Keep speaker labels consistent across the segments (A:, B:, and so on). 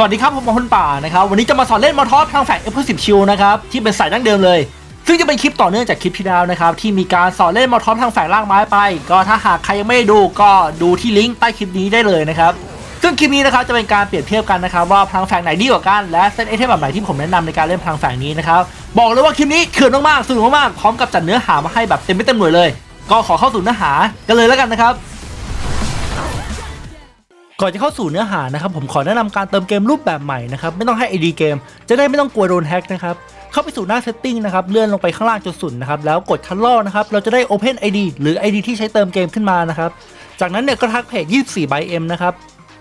A: สวัสดีครับผมมงคลป่านะครับวันนี้จะมาสอนเล่นมอทอสทางแฝงเอฟสิบชิวนะครับที่เป็นสายดั้งเดิมเลย ซึ่งจะเป็นคลิปต่อเนื่องจากคลิปที่แล้วนะครับที่มีการสอนเล่นมอทอสทางแฝงล่างไม้ไป ก็ถ้าหากใครยังไม่ได้ดูก็ดูที่ลิงก์ใต้คลิปนี้ได้เลยนะครับซึ่งคลิปนี้นะครับจะเป็นการเปรียบเทียบกันนะครับว่าพลังแฝงไหนดีกว่ากันและเซตไอเทมแบบไหนที่ผมแนะนำในการเล่นพลังแฝงนี้นะครับบอกเลยว่าคลิปนี้เขื่อนมากๆสนุกมากๆพร้อมกับจัดเนื้อหามาให้แบบเต็มไม่เต็มหน่วยเลย ก็ขอเข้าสู่เนื้อหากันเลยแล้วกันนะครับ ก่อนจะเข้าสู่เนื้อหานะครับผมขอแนะนำการเติมเกมรูปแบบใหม่นะครับไม่ต้องให้ ID เกม จะได้ไม่ต้องกลัวโดนแฮ็กนะครับเข้าไปสู่หน้า setting นะครับเลื่อนลงไปข้างล่างจนสุดนะครับแล้วกดคันลอกนะครับเราจะได้ Open ID หรือ ID ที่ใช้เติมเกมขึ้นมานะครับจากนั้นเนี่ยก็ทักเพจ24 by M นะครับ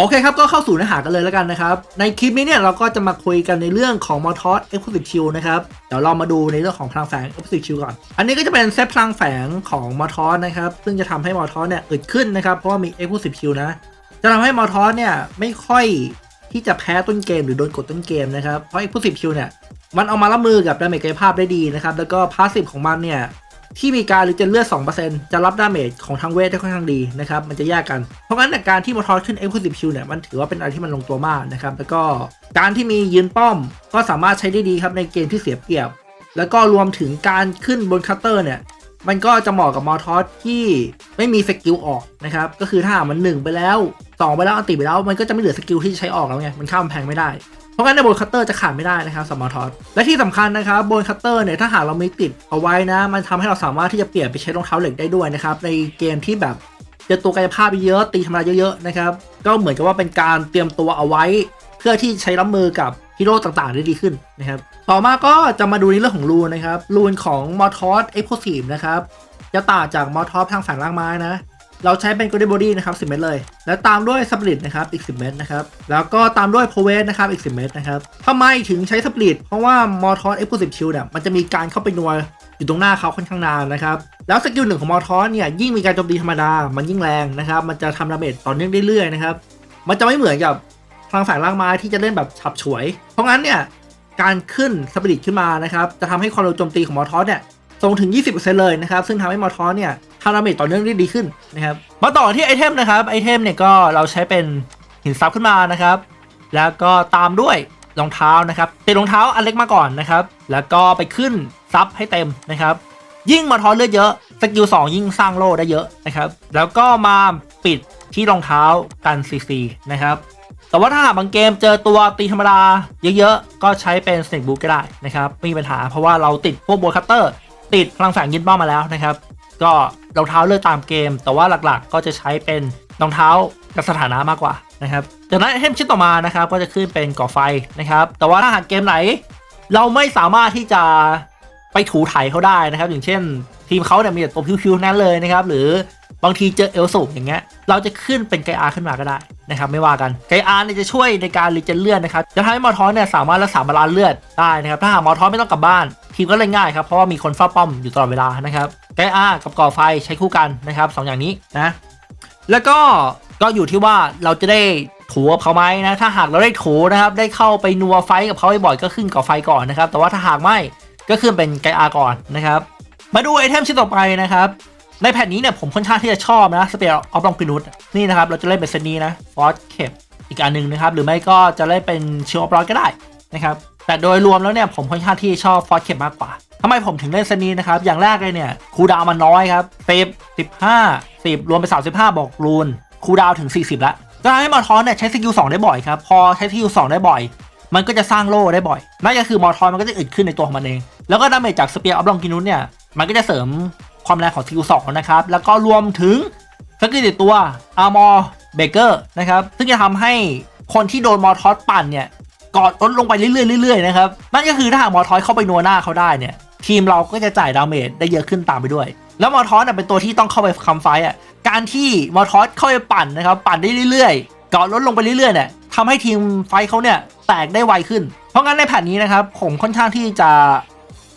A: โอเคครับ ก็เข้าสู่เนื้อหากันเลยแล้วกันนะครับ ในคลิปนี้เนี่ยเราก็จะมาคุยกันในเรื่องของ m o t o s Exclusive Shield นะครับ เดี๋ยวเรามาดูในเรื่องของพลังแฝง Exclusive Shield ก่อน อันนี้ก็จะเป็นเซตพลังแฝงของ m o t o s นะครับ ซึ่งจะทำให้ m o t o s เนี่ยอึดขึ้นนะครับ เพราะว่ามี Exclusive Shield นะ จะทำให้ m o t o s เนี่ยไม่ค่อยที่จะแพ้ต้นเกมหรือโดนกดต้นเกมนะครับ เพราะ Exclusive Shield เนี่ยมันเอามารับมือกับดาเมจกายภาพได้ดีนะครับ แล้วก็พาสซีฟของมันเนี่ย ที่มีการหรือจะเลือด 2%จะรับดาเมจของทางเวทได้ค่อนข้างดีนะครับมันจะแยกกัน เพราะงั้นเนี่ยการที่มอทอสขึ้น e x c l u s i v e Shield เนี่ยมันถือว่าเป็นอะไรที่มันลงตัวมากนะครับแล้วก็การที่มียืนป้อมก็สามารถใช้ได้ดีครับในเกมที่เสียเปรียบ แล้วก็รวมถึงการขึ้นบนคัตเตอร์เนี่ยมันก็จะเหมาะกับมอทอสที่ไม่มีสกิลออกนะครับก็คือถ้ามัน 1 ไปแล้ว 2 ไปแล้วอันติไปแล้วมันก็จะไม่เหลือสกิลที่จะใช้ออกแล้วไงมันข้ามแพงไม่ได้ ราะงั้นในบนคัตเตอร์จะขาดไม่ได้นะครับสมอทอสและที่สำคัญนะครับบนคัตเตอร์เนี่ยถ้าหากเรามีติดเอาไว้นะ มันทำให้เราสามารถที่จะเปลี่ยนไปใช้รองเท้าเหล็กได้ด้วยนะครับในเกมที่แบบเจอตัวกายภาพเยอะตีธรรมดาเยอะๆนะครับก็เหมือนกับว่าเป็นการเตรียมตัวเอาไว้ เพื่อที่ใช้รับมือกับฮีโร่ต่างๆได้ดีขึ้นนะครับต่อมาก็จะมาดูในเรื่องของรูนนะครับรูนของมอทอสเอ็กโพซีฟนะครับจะต่างจากมอทอสทางฝั่งล่างไม้นะ เราใช้เป็น Golden Body นะครับ10 เม็ดเลย แล้วตามด้วยสปริตนะครับอีก 10 เม็ดนะครับ แล้วก็ตามด้วยโพเวสนะครับอีก 10 เม็ดนะครับทำไมถึงใช้สปริตเพราะว่ามอทอสเอ็กซ์คลูซีฟชิลเนี่ยมันจะมีการเข้าไปนัวอยู่ตรงหน้าเขาค่อนข้างนานนะครับ แล้วสกิลหนึ่งของมอทอสเนี่ยยิ่งมีการโจมตีธรรมดา มันยิ่งแรงนะครับ มันจะทำดาเมจต่อเนื่องเรื่อยๆนะครับ มันจะไม่เหมือนกับพลังแฝงล่างไม้ที่จะเล่นแบบฉับฉวย เพราะงั้นเนี่ยการขึ้นสปริตขึ้นมานะครับจะทำให้ความเร็วโจมตีของมอทอสเนี่ยส่งถึง 20%เลยนะครับ ซึ่งทำให้มอทอสเนี่ย ทำดาเมจต่อเนื่องได้ดีขึ้นนะครับ มาต่อที่ไอเทมนะครับไอเทมเนี่ยก็เราใช้เป็นหินซับขึ้นมานะครับ แล้วก็ตามด้วยรองเท้านะครับติดรองเท้าอันเล็กมาก่อนนะครับ แล้วก็ไปขึ้นซับให้เต็มนะครับ ยิ่งมอทอสเลือดเยอะสกิล2ยิ่งสร้างโล่ได้เยอะนะครับ แล้วก็มาปิดที่รองเท้ากันซีซีนะครับแต่ว่าถ้าหากบางเกมเจอตัวตีธรรมดาเยอะๆ ก็ใช้เป็น Snake Boot ก็ได้นะครับไม่มีปัญหาเพราะว่าเราติดพวกโบคัตเตอร์ ติดพลังแฝงยินป้อมมาแล้วนะครับ ก็ รองเท้าเลือกตามเกม แต่ว่าหลักๆ ก็จะใช้เป็นรองเท้ากับสถานะมากกว่านะครับจากนั้นไอเทมชิ้นต่อมานะครับก็จะขึ้นเป็นก่อไฟนะครับ แต่ว่าถ้าหากเกมไหน เราไม่สามารถที่จะไปถูไถเขาได้นะครับ อย่างเช่น ทีมเขาเนี่ยมีแต่ตัวพิวๆนั้นเลยนะครับ หรือบางทีเจอเอลสูบอย่างเงี้ยเราจะขึ้นเป็นไกอาขึ้นมาก็ได้นะครับ ไม่ว่ากันไกอาเนี่ยจะช่วยในการรีเจนเลือดนะครับจะทำให้มอทอนเนี่ยสามารถรักษาบาลานเลือดได้นะครับ ถ้าหากมอทอนไม่ต้องกลับบ้าน ทีมก็เล่นง่ายครับเพราะว่ามีคนเฝ้าป้อมอยู่ตลอดเวลานะครับ ไกอากับก่อไฟใช้คู่กันนะครับสองอย่างนี้นะ แล้วก็ก็อยู่ที่ว่าเราจะได้ถูกับเขาไหมนะถ้าหากเราได้ถูนะครับได้เข้าไปนัวไฟกับเขาบ่อยๆก็ขึ้นก่อไฟก่อนนะครับแต่ว่าถ้าหากไม่ก็ขึ้นเป็นไกอาก่อนนะครับ มาดูไอเทมชิ้นต่อไปนะครับในแผ่นนี้เนี่ยผมค่อนข้างที่จะชอบนะสเปียร์ออฟลองพินุสนี่นะครับเราจะเล่นเป็นเซนี้นะฟอสเคปอีกอันหนึ่งนะครับหรือไม่ก็จะเล่นเป็นชิวออฟลอนก็ได้นะครับแต่โดยรวมแล้วเนี่ยผมค่อนข้างที่ชอบฟอสเคปมากกว่า ทำไมผมถึงเล่นเซตนี้นะครับ อย่างแรกเลยเนี่ยคูดาวมันน้อยครับสิบสิบห้าสิบรวมเป็นสามสิบห้าบอกรูนคูดาวถึงสี่สิบละจะทำให้มอทอนเนี่ยใช้สกิลสองได้บ่อยครับ พอใช้สกิลสองได้บ่อย มันก็จะสร้างโล่ได้บ่อย นั่นก็คือมอทอนมันก็จะอึดขึ้นในตัวของมันเอง แล้วก็ดาเมจจากสเปียร์ออฟลองกินุสเนี่ยมันก็จะเสริมความแรงของสกิลสองนะครับ แล้วก็รวมถึงสกิลติดตัวอาร์มอร์เบเกอร์นะครับซึ่งจะทำให้คนที่โดนมอทอสปั่นเนี่ยกอดลดลงไปเรื่อยๆเรื่อยๆนะครับนั่นก็คือถ้าหากมอทอสเข้าไปนัวหน้าเขาได้เนี่ย ทีมเราก็จะจ่ายดาเมจได้เยอะขึ้นตามไปด้วย แล้วมอทอสเนี่ยเป็นตัวที่ต้องเข้าไปคำไฟอะการที่มอทอสเข้าไปปั่นนะครับปั่นได้เรื่อยๆกอดลดลงไปเรื่อยๆเนี่ยทำให้ทีมไฟเขาเนี่ยแตกได้ไวขึ้น เพราะงั้นในแผ่นนี้นะครับผมค่อนข้างที่จะ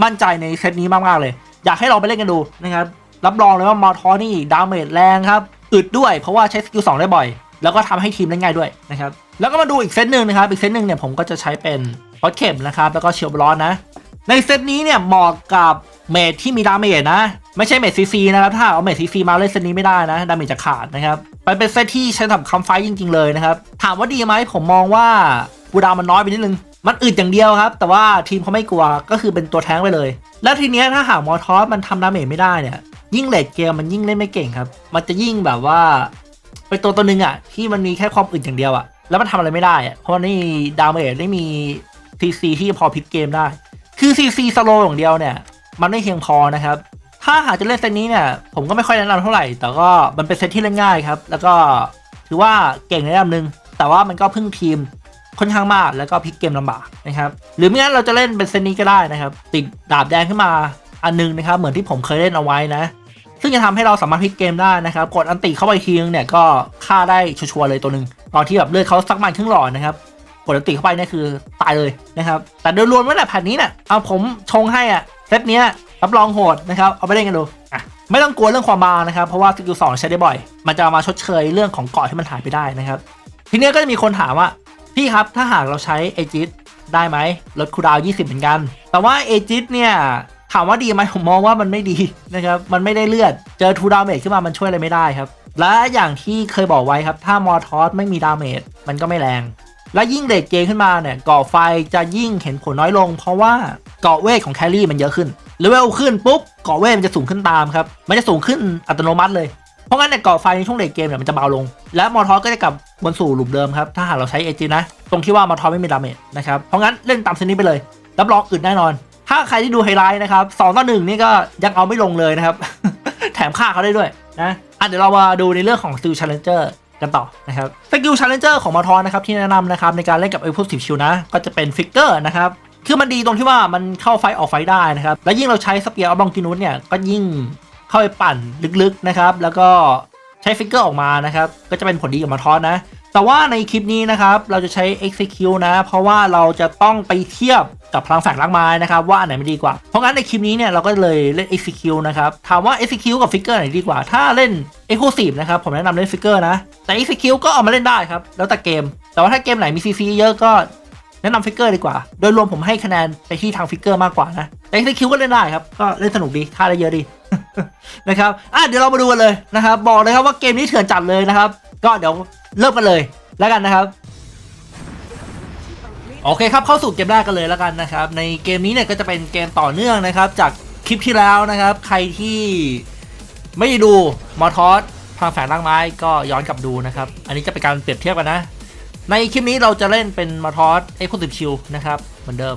A: มั่นใจในเซตนี้มากๆเลย อยากให้ลองไปเล่นกันดูนะครับรับรองเลยว่ามอทอนี่ดาเมจแรงครับอึดด้วยเพราะว่าใช้สกิลสองได้บ่อย แล้วก็ทำให้ทีมได้ง่ายด้วยนะครับแล้วก็มาดูอีกเซตหนึ่งนะครับอีกเซตหนึ่งเนี่ยผมก็จะใช้เป็นรถเข็มนะครับแล้วก็เชียวบอลนะ ในเซตนี้เนี่ยเหมาะกับเมจที่มีดาเมจนะ ไม่ใช่เมจซีซีนะครับ ถ้าเอาเมจซีซีมาเล่นเซตนี้ไม่ได้นะ ดาเมจจะขาดนะครับมันเป็นเซตที่ใช้สำหรับคำไฟจริง ๆ เลยนะครับ ถามว่าดีไหมผมมองว่ากูดาวมันน้อยไปนิดนึง มันอึดอย่างเดียวครับ แต่ว่าทีมเขาไม่กลัวก็คือเป็นตัวแท้งไปเลย แล้วทีเนี้ยถ้าหากมอทอสมันทำดาเมจไม่ได้เนี่ย ยิ่งเลดเกมมันยิ่งเล่นไม่เก่งครับ มันจะยิ่งแบบว่าเป็นตัวตัวหนึ่งอะที่มันมีแค่ความอึดอย่างเดียวอะแล้วมันทำอะไรไม่ได้อะเพราะนไม่ดาเมจไม่มีซีซีที่พอพลิกเกมได้ คือซีซีสโลอย่างเดียวเนี่ย มันไม่เพียงพอนะครับ ถ้าหากจะเล่นเซตนี้เนี่ย ผมก็ไม่ค่อยแนะนำเท่าไหร่ แต่ก็มันเป็นเซตที่เล่นง่ายครับ แล้วก็ถือว่าเก่งในระดับหนึ่งแต่ว่ามันก็พึ่งทีมค่อนข้างมากแล้วก็พลิกเกมลำบากนะครับ หรือไม่งั้นเราจะเล่นเป็นเซตนี้ก็ได้นะครับ ติดดาบแดงขึ้นมาอันนึงนะครับ เหมือนที่ผมเคยเล่นเอาไว้นะ ซึ่งจะทำให้เราสามารถพลิกเกมได้นะครับ กดอันติเข้าไปทีนึงเนี่ยก็ฆ่าได้ชัวร์เลยตัวหนึ่งตอนที่แบบเลือดเขาสักมันครึ่งหลอดนะครับ กดติเข้าไปเนี่ยคือตายเลยนะครับ แต่โดยรวมแล้วแหละแผ่นนี้เนี่ยเอาผมชงให้อะเซตเนี้ยรับรองโหดนะครับ เอาไปเล่นกันดูอะไม่ต้องกลัวเรื่องความบางนะครับ เพราะว่าสกิลสองใช้ได้บ่อย มันจะมาชดเชยเรื่องของเกาะที่มันหายไปได้นะครับ ทีเนี้ยก็จะมีคนถามว่า พี่ครับถ้าหากเราใช้เอจิตได้ไหมลดคูดาว 20 เหมือนกัน แต่ว่าเอจิตเนี่ยถามว่าดีไหมผมมองว่ามันไม่ดีนะครับ มันไม่ได้เลือด เจอทูดาเมจขึ้นมามันช่วยอะไรไม่ได้ครับ และอย่างที่เคยบอกไว้ครับ ถ้ามอทอสไม่มีดาเมจมันก็ไม่แรง และยิ่งเดทเกมขึ้นมาเนี่ยเกาะไฟจะยิ่งเห็นผลน้อยลง เพราะว่าเกาะเวทของแครี่มันเยอะขึ้นเลเวลขึ้นปุ๊บเกาะเวทมันจะสูงขึ้นตามครับมันจะสูงขึ้นอัตโนมัติเลย เพราะงั้นเนี่ยเกาะไฟในช่วงเดทเกมเนี่ยมันจะเบาลง และมอทอสก็จะกลับบนสู่หลุมเดิมครับถ้าหากเราใช้เอจินะ ตรงที่ว่ามอทอสไม่มีดาเมจนะครับเพราะงั้นเล่นตามเซนนี้ไปเลยรับรองอึดแน่นอน ถ้าใครที่ดูไฮไลท์นะครับสองต่อหนึ่งนี่ก็ยังเอาไม่ลงเลยนะครับแถมฆ่าเขาได้ด้วยนะอะเดี๋ยวเรามาดูในเรื่องของส i ิล Challenger กันต่อนะครับสกิลชาเลนเจอร์ของมาทอนนะครับที่แนะนำนะครับในการเล่นกับ e x p l o s i v e Shield นะก็จะเป็นฟิกเกอร์นะครับคือมันดีตรงที่ว่ามันเข้าไฟออกไฟได้นะครับ และยิ่งเราใช้สเปียร์อัลบองกินุสเนี่ยก็ยิ่งเข้าไปปั่นลึกๆนะครับ แล้วก็ใช้ฟิกเกอร์ออกมานะครับ ก็จะเป็นผลดีกับมาทอนนะ แต่ว่าในคลิปนี้นะครับ เราจะใช้ execute นะ เพราะว่าเราจะต้องไปเทียบกับพลังแฝงล่างไม้นะครับ ว่าอันไหนมันดีกว่า เพราะงั้นในคลิปนี้เนี่ยเราก็เลยเล่น execute นะครับ ถามว่า execute กับ figure ไหนดีกว่า ถ้าเล่น exclusive นะครับ ผมแนะนำเล่น figure นะ แต่ execute ก็เอามาเล่นได้ครับ แล้วแต่เกม แต่ว่าถ้าเกมไหนมี CC เยอะก็แนะนำ figure ดีกว่า โดยรวมผมให้คะแนนไปที่ทาง figure มากกว่านะ แต่ execute ก็เล่นได้ครับ ก็เล่นสนุกดีท่าได้เยอะดีนะครับ อะเดี๋ยวเรามาดูกันเลยนะครับ บอกเลยครับว่าเกมนี้เถื่อนจัดเลยนะครับ ก็เดี๋ยว เริ่มกันเลยแล้วกันนะครับ โอเคครับเข้าสู่เกมแรกกันเลยแล้วกันนะครับ ในเกมนี้เนี่ยก็จะเป็นเกมต่อเนื่องนะครับ จากคลิปที่แล้วนะครับ ใครที่ไม่ได้ดูมอทอสพลังแฝงร่างไม้ก็ย้อนกลับดูนะครับ อันนี้จะเป็นการเปรียบเทียบกันนะ ในคลิปนี้เราจะเล่นเป็นมอทอสเอ็กซ์คลูซีฟชิลนะครับ เหมือนเดิม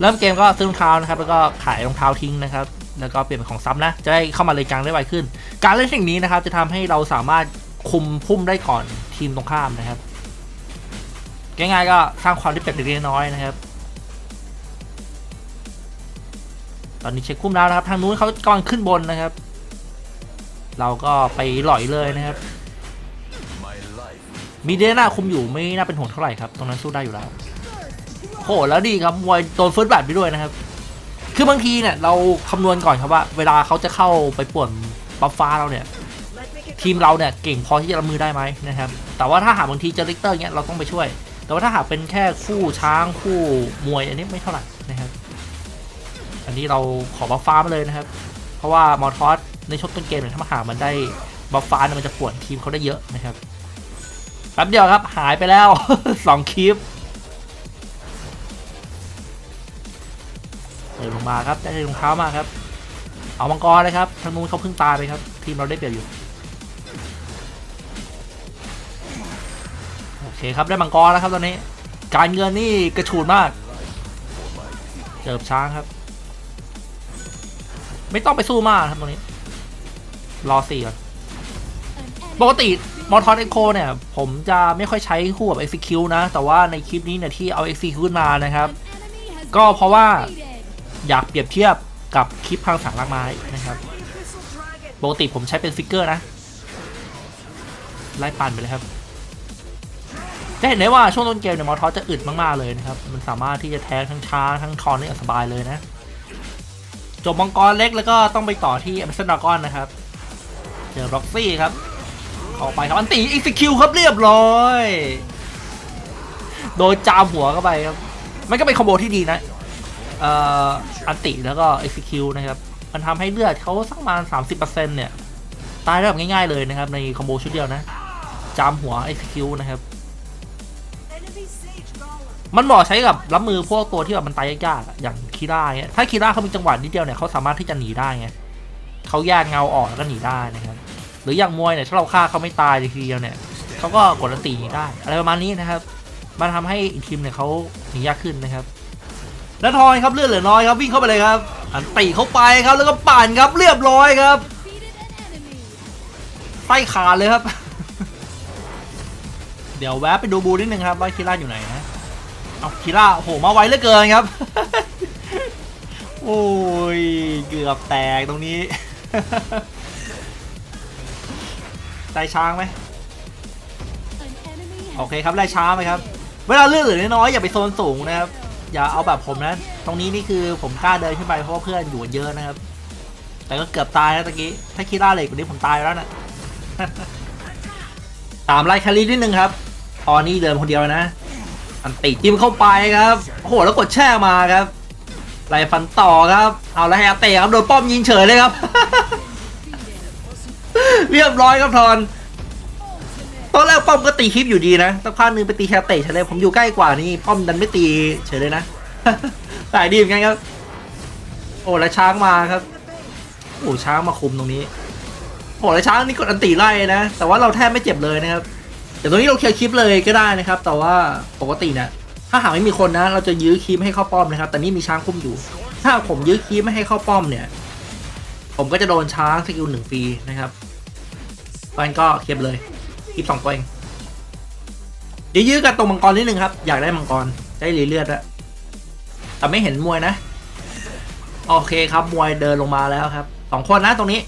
A: เริ่มเกมก็ซื้อรองเท้านะครับ แล้วก็ขายรองเท้าทิ้งนะครับ แล้วก็เปลี่ยนเป็นของซ้ำนะ จะได้เข้ามาเลยกลางได้ไวขึ้น การเล่นสิ่งนี้นะครับ จะทำให้เราสามารถ คุมพุ่มได้ก่อนทีมตรงข้ามนะครับ ง่ายๆก็สร้างความได้เปรียบเล็กน้อยนะครับ ตอนนี้เช็คคุ้มแล้วนะครับ ทางนู้นเขากำลังขึ้นบนนะครับ เราก็ไปหล่อยเลยนะครับ มีเดน่าคุมอยู่ไม่น่าเป็นห่วงเท่าไหร่ครับ ตรงนั้นสู้ได้อยู่แล้วโหแล้วดีครับมวยโดนเฟิร์สบัตไปด้วยนะครับ คือบางทีเนี่ยเราคำนวณก่อนครับว่า เวลาเขาจะเข้าไปป่วนบัฟฟ้าเราเนี่ย ทีมเราเนี่ยเก่งพอที่จะรับมือได้ไหมนะครับ แต่ว่าถ้าหากบางทีเจอลิกเตอร์เนี้ยเราต้องไปช่วย แต่ว่าถ้าหากเป็นแค่คู่ช้างคู่มวยอันนี้ไม่เท่าไหร่นะครับ อันนี้เราขอบัฟฟ้ามาเลยนะครับ เพราะว่ามอทอสในช่วงต้นเกมเนี่ยถ้ามาหามันได้บัฟฟ้าเนี่ยมันจะปวนทีมเขาได้เยอะนะครับแป๊บเดียวครับหายไปแล้วสองคลิปเปิดลงมาครับได้รองเท้ามาครับ เอามังกรเลยครับทางนู้นเขาเพิ่งตายไปครับ ทีมเราได้เปรียบอยู่ เคครับได้มังกรแล้วครับตอนนี้ การเงินนี่กระฉูดมาก เจิบช้างครับ ไม่ต้องไปสู้มากครับตรงนี้ รอสี่ก่อนปกติมอทอนเอ็กโคเนี่ย ผมจะไม่ค่อยใช้คู่กับ Execute นะ แต่ว่าในคลิปนี้เนี่ยที่เอา Execute มานะครับ ก็เพราะว่าอยากเปรียบเทียบกับคลิปพังสังลากไม้นะครับปกติผมใช้เป็นฟิกเกอร์นะ ไล่ปั่นไปเลยครับ จะเห็นได้ว่าช่วงต้นเกมเนี่ยมอทอสจะอึดมากๆเลยนะครับ มันสามารถที่จะแทงทั้งช้าทั้งทอนได้อย่างสบายเลยนะ จบมังกรเล็กแล้วก็ต้องไปต่อที่ a อ a z o n d r a g o n นะครับ เจอ Roxy ครับ เข้าไปครับอันตี execute ครับเรียบร้อย โดนจามหัวเข้าไปครับ มันก็เป็นคอมโบที่ดีนะเอ่ออันติแล้วก็ execute นะครับ มันทำให้เลือดเขาสักประมาณ 30%เนี่ย ตายได้แบบง่ายๆเลยนะครับ ในคอมโบชุดเดียวนะ จามหัว execute นะครับ มันเหมาะใช้กับรับมือพวกตัวที่แบบมันตายยากๆอย่างคีร่าเงี้ยถ้าคีร่าเขามีจังหวะนิดเดียวเนี่ยเขาสามารถที่จะหนีได้ไงเขาแยกเงาออกแล้วก็หนีได้นะครับ หรืออย่างมวยเนี่ยถ้าเราฆ่าเขาไม่ตายทีเดียวเนี่ยเขาก็กดอันตีหนีได้ อะไรประมาณนี้นะครับ มันทำให้อีกทีมเนี่ยเขาหนียากขึ้นนะครับแล้วทอยครับเลือดเหลือน้อยครับวิ่งเข้าไปเลยครับ อันตีเข้าไปครับแล้วก็ปั่นครับเรียบร้อยครับไส้ขาดเลยครับ เดี๋ยวแวะไปดูบูนิดนึงครับว่าคีร่าอยู่ไหนนะ เอาคีร่าโหมาไวเหลือเกินครับ โอ้ย เกือบแตกตรงนี้ ได้ช้างไหมโอเคครับได้ช้างไหมครับ เวลาเลือดเหลือน้อยๆอย่าไปโซนสูงนะครับ อย่าเอาแบบผมนะ ตรงนี้นี่คือผมกล้าเดินขึ้นไปเพราะว่าเพื่อนอยู่เยอะนะครับ แต่ก็เกือบตายนะตะกี้ ถ้าคีร่าเหล็กกว่านี้ผมตายแล้วนะตามไล่คลรี่นิดนึงครับตอนนี้เดินคนเดียวนะ อันติจิ้มเข้าไปครับโอ้โหแล้วกดแช่มาครับไล่ฟันต่อครับ เอาแล้วให้อาเตะครับโดนป้อมยิงเฉยเลยครับ เรียบร้อยครับทอนตอนแรกป้อมก็ตีคลิปอยู่ดีนะสักพักนึงไปตีแคเตะเฉยเลยผมอยู่ใกล้กว่านี่ป้อมดันไม่ตีเฉยเลยนะแต่ดีเหมือนกันครับ โอ้แล้วช้างมาครับโอ้ช้างมาคุมตรงนี้โอ้แล้วช้างนี่กดอันตีไล่นะแต่ว่าเราแทบไม่เจ็บเลยนะครับ เดี๋ยวตรงนี้เราเคลียร์คลิปเลยก็ได้นะครับ แต่ว่าปกตินะถ้าหากไม่มีคนนะ เราจะยื้อคลิปให้เข้าป้อมนะครับ แต่นี่มีช้างคุ้มอยู่ ถ้าผมยื้อคลิปไม่ให้เข้าป้อมเนี่ย ผมก็จะโดนช้างสกิลหนึ่งฟรีนะครับมันก็เคลียร์เลยคลิปสองตัวเองเดี๋ยวยื้อกันตรงมังกรนิดนึงครับ อยากได้มังกรได้รีเลือดอะแต่ไม่เห็นมวยนะ โอเคครับมวยเดินลงมาแล้วครับสองคนนะตรงนี้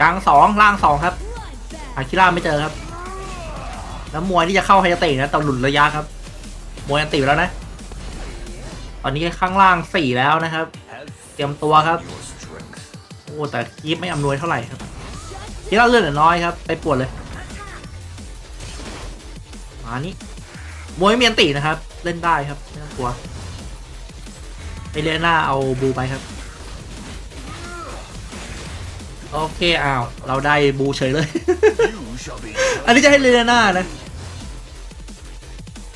A: กลางสองล่างสองครับ
B: bloodbath.
A: หาคิร่าไม่เจอครับ แล้วมวยที่จะเข้าไฮยาเตะนะแต่หลุดระยะครับ มวยอันติไปแล้วนะ ตอนนี้ข้างล่างสี่แล้วนะครับ เตรียมตัวครับ โอ้แต่ยีบไม่อำนวยเท่าไหร่ครับคิร่าเลือดเลือน้อยครับ ไปปวดเลย มานี่มวยไม่มีอันตินะครับ เล่นได้ครับไม่ต้องกลัวไอเลน่าเอาบูไปครับ โอเคอ้าวเราได้บูเฉยเลย อันนี้จะให้เลน่านะ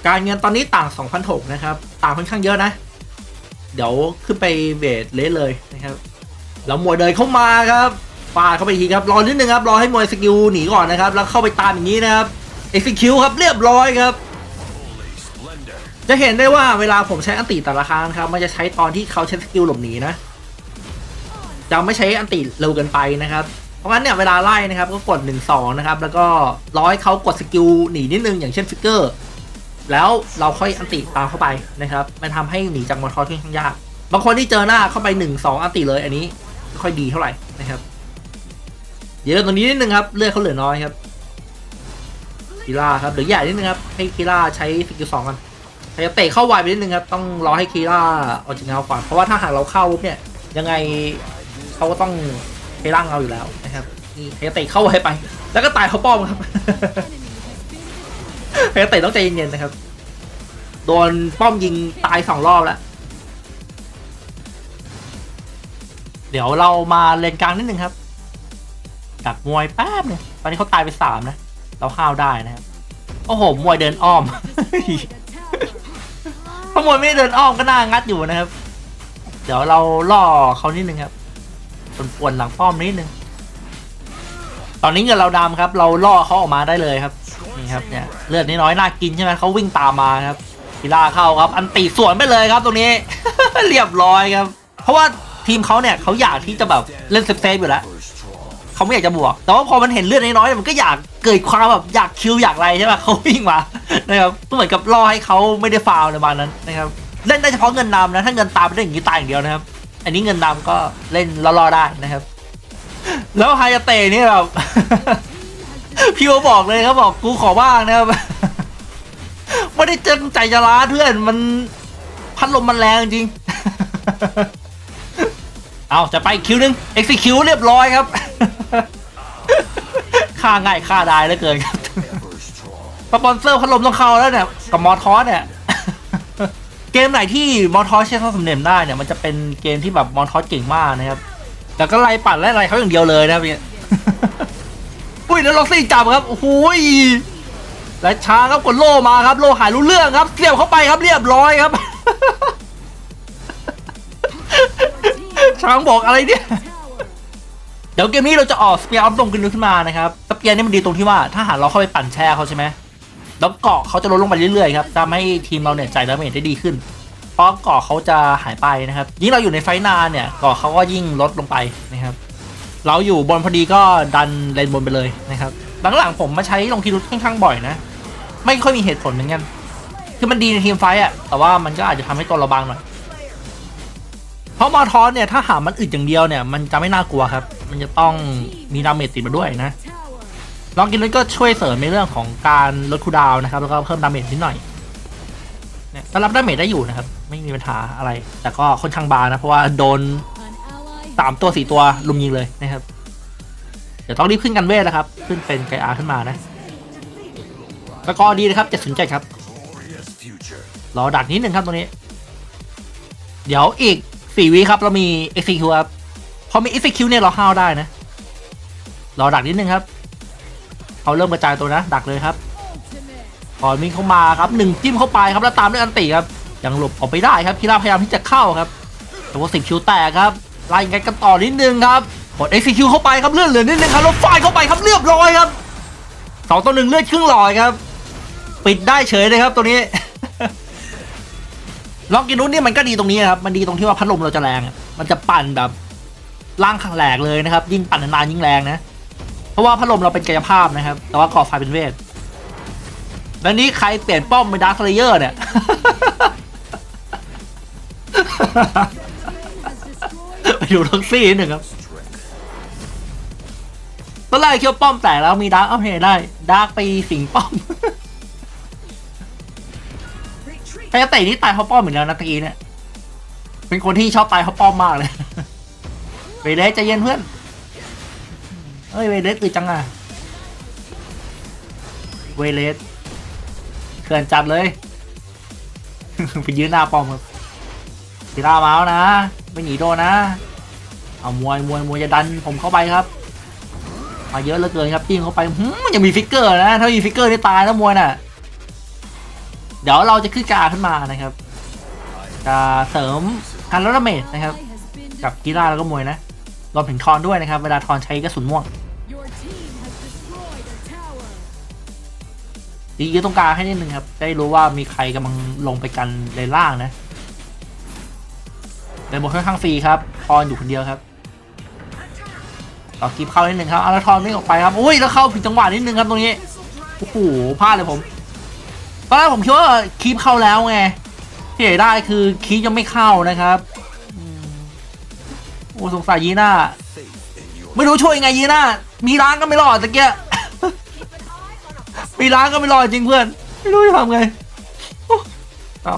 A: การเงินตอนนี้ต่าง2,006นะครับ ต่างค่อนข้างเยอะนะ เดี๋ยวขึ้นไปเวทเลสเลยนะครับแล้วมวยเดินเข้ามาครับฟาดเข้าไปอีกทีครับรอนิดนึงครับรอให้มวยสกิลหนีก่อนนะครับ แล้วเข้าไปตามอย่างนี้นะครับ execute ครับเรียบร้อยครับ จะเห็นได้ว่าเวลาผมใช้อันติแต่ละครั้งครับ มันจะใช้ตอนที่เขาใช้สกิลหลบหนีนะ จะไม่ใช้อันติเร็วเกินไปนะครับเพราะงั้นเนี่ยเวลาไล่นะครับก็กด 1 2 นะครับ แล้วก็ร้อยเขากดสกิลหนีนิดนึงอย่างเช่นฟิกเกอร์แล้วเราค่อยอันติตามเข้าไปนะครับมันทำให้หนีจากมอนทอร์ค่อนข้างยาก บางคนที่เจอหน้าเข้าไป 1 2 อันติเลยอันนี้ไม่ค่อยดีเท่าไหร่นะครับ เดี๋ยวตรงนี้นิดนึงครับเลือดเขาเหลือน้อยครับคีร่าครับเดี๋ยวใหญ่นิดนึงครับให้คีร่าใช้สกิลสองกันแต่จะเตะเข้าไวไปนิดนึงครับต้องรอให้คีร่าออกจากเงาก่อนเพราะว่าถ้าหากเราเข้าปุ๊บเนี่ยยังไง เขาก็ต้องให้ร่างเงาอยู่แล้วนะครับนี่เฮเตะเข้าไวไป แล้วก็ตายเขาป้อมครับ
B: Enemy has been
A: เฮเตะต้องใจเย็นๆนะครับ โดนป้อมยิงตายสองรอบแล้ว เดี๋ยวเรามาเลนกลางนิดนึงครับดักมวยแป๊บหนึงตอนนี้เขาตายไปสามนะ เราห้าวได้นะครับโอ้โหมวยเดินอ้อม
B: destroyed a tower.
A: ถ้ามวยไม่เดินอ้อมก็น่างัดอยู่นะครับ เดี๋ยวเราล่อเขานิดนึงครับ ปวนๆหลังป้อมนิดนึงตอนนี้เงินเราดำครับ เราล่อเขาออกมาได้เลยครับนี่ครับเนี่ยเลือดน้อยน่ากินใช่ไหมเขาวิ่งตามมาครับพิล่าเข้าครับ อันตีสวนไปเลยครับตรงนี้ เรียบร้อยครับ เพราะว่าทีมเขาเนี่ยเขาอยากที่จะแบบเล่นเซฟๆอยู่แล้วเขาไม่อยากจะบวก แต่ว่าพอมันเห็นเลือดน้อยๆมันก็อยากเกิดความแบบอยากคิวอยากอะไรใช่ปะเขาวิ่งมานะครับก็เหมือนกับล่อให้เขาไม่ได้ฟาวล์ในวันนั้นนะครับเล่นได้เฉพาะเงินนำนะถ้าเงินตามไปได้อย่างนี้ตายอย่างเดียวนะครับ อันนี้เงินนำก็เล่นล่อๆได้นะครับ แล้วไฮยาเตะนี่แบบ พี่โอบอกเลยครับบอกกูขอบ้างนะครับ ไม่ได้จังใจจะล้าเพื่อนมันพัดลมมันแรงจริง เอาจะไปคิวหนึง execute เรียบร้อยครับ ค่าง่ายค่าได้เหลือเกินครับสปอนเซอร์พัดลมต้องเข้าแล้วเนี่ย กับมอทอสเนี่ย เกมไหนที่มอทอสใช้ท่าสำเนียงได้เนี่ยมันจะเป็นเกมที่แบบมอทอสเก่งมากนะครับ แต่ก็ไล่ปั่นไล่อะไรเขาอย่างเดียวเลยนะครับเนี่ยอุ้ยแล้วล็อกซี่จับครับโอ้โหยและช้างครับกดโล่มาครับ โล่หายรู้เรื่องครับเสียบเข้าไปครับเรียบร้อยครับ ช้างบอกอะไรเนี่ย
B: Tower.
A: เดี๋ยวเกมนี้เราจะออกสเปียร์ออฟลงกันขึ้นมานะครับสเปียร์นี่มันดีตรงที่ว่าถ้าหากเราเข้าไปปั่นแช่เขาใช่ไหม แล้วเกาะเขาจะลดลงไปเรื่อยๆครับทำให้ทีมเราเนี่ยจ่ายดาเมจได้ดีขึ้น เพราะเกาะเขาจะหายไปนะครับ ยิ่งเราอยู่ในไฟนานเนี่ยเกาะเขาก็ยิ่งลดลงไปนะครับ เราอยู่บนพอดีก็ดันเลนบนไปเลยนะครับ หลังๆผมมาใช้ลงทีรุดค่อนข้างบ่อยนะ ไม่ค่อยมีเหตุผลเหมือนกัน คือมันดีในทีมไฟอะแต่ว่ามันก็อาจจะทำให้ตัวเราบางหน่อย เพราะมอทอสเนี่ยถ้าหามันอึดอย่างเดียวเนี่ย มันจะไม่น่ากลัวครับ มันจะต้องมีดาเมจติดมาด้วยนะ ลองกินนุ้ยก็ช่วยเสริมในเรื่องของการลดคูดาวนะครับ แล้วก็เพิ่มดาเมจนิดหน่อยเนี่ยก็รับดาเมจได้อยู่นะครับ ไม่มีปัญหาอะไร แต่ก็ค่อนข้างบานะ เพราะว่าโดนสามตัวสี่ตัวลุมยิงเลยนะครับ เดี๋ยวต้องรีบขึ้นกันเวทนะครับ ขึ้นเป็นไกอาขึ้นมานะแล้วก็ดีนะครับเจ็ดศูนย์เจ็ดครับรอดักนิดหนึ่งครับตรงนี้ เดี๋ยวอีกสี่วิครับเรามี execute ครับพอมี execute เนี่ยเราห้าวได้นะรอดักนิดนึงครับ เขาเริ่มกระจายตัวนะ ดักเลยครับ
B: ultimate.
A: พอวิ่งเข้ามาครับหนึ่งจิ้มเข้าไปครับแล้วตามด้วยอันติครับยังหลบออกไปได้ครับคีราพยายามที่จะเข้าครับ แต่ว่าสิบคิวแตกครับไล่กันกันต่อนิดนึงครับกด execute เข้าไปครับเลือดเหลือนิดนึงครับแล้วฟาดเข้าไปครับเรียบร้อยครับสองต่อหนึ่งเลือดครึ่งหลอดครับปิดได้เฉยเลยครับตัวนี้ล็อกกินุสเนี่ยมันก็ดีตรงนี้ครับ มันดีตรงที่ว่าพัดลมเราจะแรง มันจะปั่นแบบล่างขังแหลกเลยนะครับ ยิ่งปั่นนานยิ่งแรงนะ เพราะว่าพัดลมเราเป็นกายภาพนะครับ แต่ว่าก่อไฟเป็นเวทแล้วนี้ใครเปลี่ยนป้อมเป็นดาร์คเลเยอร์เนี่ย ไปดูท็อกซี่นิดหนึ่งครับตอนแรกคิดว่าป้อมแตกแล้วมีดาร์กอัพเฮได้ ดาร์กไปสิงป้อมไอ้เตะนี่ตายเพราะป้อมเหมือนแล้วนะตะกี้เนี่ย เป็นคนที่ชอบตายเพราะป้อมมากเลยเวเลสใจเย็นเพื่อน เฮ้ยเวเลสอืดจังอะเวเลสเขื่อนจัดเลย ไปยืนหน้าป้อมครับทีราเมาส์นะ ไม่หนีโดนนะ เอามวยมวยมวยจะดันผมเข้าไปครับ มาเยอะเหลือเกินครับจิ้มเข้าไปหืมยังมีฟิกเกอร์นะ ถ้ามีฟิกเกอร์นี่ตายแล้วมวยน่ะ เดี๋ยวเราจะขึ้นกาขึ้นมานะครับ จะเสริมการลดดาเมจนะครับ กับกีฬาแล้วก็มวยนะรวมถึงทอนด้วยนะครับ เวลาทอนใช้กระสุนม่วง ดียืดตรงกลางให้นิดนึงครับ ได้รู้ว่ามีใครกำลังลงไปกันเลนล่างนะเลนบนค่อนข้างฟรีครับทออยู่คนเดียวครับต่อกีบเข้านิดนึงครับอาแล้วทอนวิ่งออกไปครับอุ้ยแล้วเข้าผิดจังหวะนิดนึงครับตรงนี้โอ้โหพลาดเลยผมตอนแรกผมคิดว่าคีบเข้าแล้วไงที่ไหนได้คือคีบยังไม่เข้านะครับโอ้สงสัยยีน่าไม่รู้ช่วยยังไงยีน่ามีร้านก็ไม่รอดตะเกีย มีร้านก็ไม่รอดจริงเพื่อน ไม่รู้จะทำไงโอ้เอา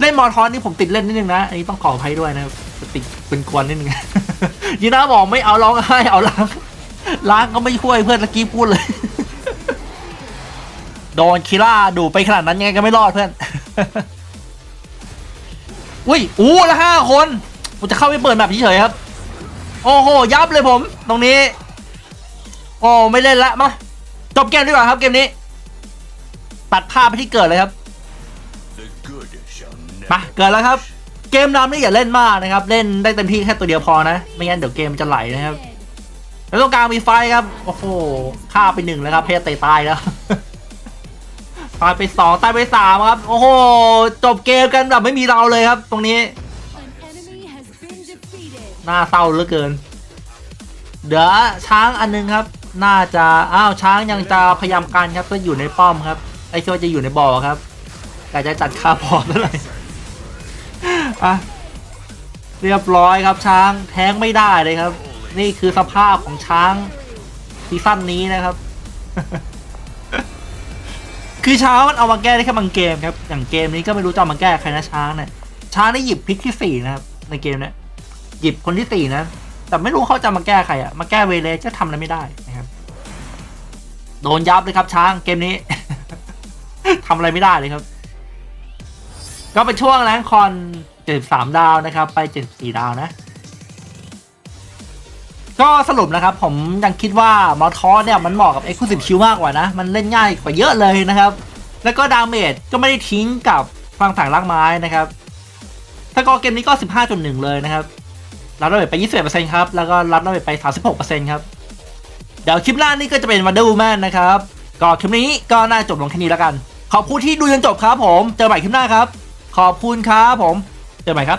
A: เล่นมอทอนนี่ผมติดเล่นนิดนึงนะ อันนี้ต้องขออภัยด้วยนะครับติดเป็นกวนนิดนึงยีน่าบอกไม่เอาร้องไห้เอาล้างล้างก็ไม่ช่วยเพื่อนตะกี้พูดเลย โดนคิล่าดูไปขนาดนั้นยังไงก็ไม่รอดเพื่อน อุ้ยอู้ละห้าคนผมจะเข้าไปเปิดแบบเฉยๆครับ โอ้โห ยับเลยผม ตรงนี้ โอ้ไม่เล่นละมา จบเกมดีกว่าครับเกมนี้ ตัดภาพไปที่เกิดเลยครับมาเกิดแล้วครับ เกมน้ำนี่อย่าเล่นมากนะครับ เล่นได้เต็มที่แค่ตัวเดียวพอนะ ไม่งั้นเดี๋ยวเกมมันจะไหลนะครับ แล้วตรงกลางมีไฟครับ โอ้โหฆ่าไปหนึ่งแล้วครับ เพชรตะตายแล้วตายไปสองตายไปสามครับ โอ้โห จบเกมกันแบบไม่มีเราเลยครับ ตรงนี้น่าเศร้าเหลือเกิน เดี๋ยวช้างอันนึงครับ น่าจะอ้าวช้างยังจะพยายามกันครับเพื่ออยู่ในป้อมครับไอ้ที่ว่าจะอยู่ในบ่อครับแต่จะจัดคาพอร์ตเท่าไหร่อะเรียบร้อยครับช้างแท้งไม่ได้เลยครับ นี่คือสภาพของช้างซีซั่นนี้นะครับ คือช้างมันเอามาแก้ได้แค่บางเกมครับ อย่างเกมนี้ก็ไม่รู้จะมาแก้ใครนะช้างเนี่ยช้างได้หยิบพิกที่สี่นะครับ ในเกมเนี้ยหยิบคนที่สี่นะแต่ไม่รู้เขาจะมาแก้ใครอะมาแก้เวเลสก็ทำอะไรไม่ได้ โดนยับเลยครับช้างเกมนี้ ทำอะไรไม่ได้เลยครับ ก็เป็นช่วงแรงคอน73ดาวนะครับ ไป 74 ดาวนะ ก็สรุปนะครับ ผมยังคิดว่ามอทอสเนี่ยมันเหมาะกับ Exclusive Shield มากกว่านะ มันเล่นง่ายกว่าเยอะเลยนะครับ แล้วก็ดาเมจก็ไม่ได้ทิ้งกับฟังถังลากไม้นะครับสกอเกมนี้ก็ 15.1 เลยนะครับ รับดาเมจไป 21%ครับ แล้วก็รับดาเมจไป 36%ครับ ดี๋ยวคลิปหน้านี่ก็จะเป็นวันเดอร์วูแมนนะครับ ก็คลิปนี้ก็น่าจบลงแค่นี้แล้วกัน ขอบคุณที่ดูจนจบครับผม เจอใหม่คลิปหน้าครับ ขอบคุณครับผม เจอใหม่ครับ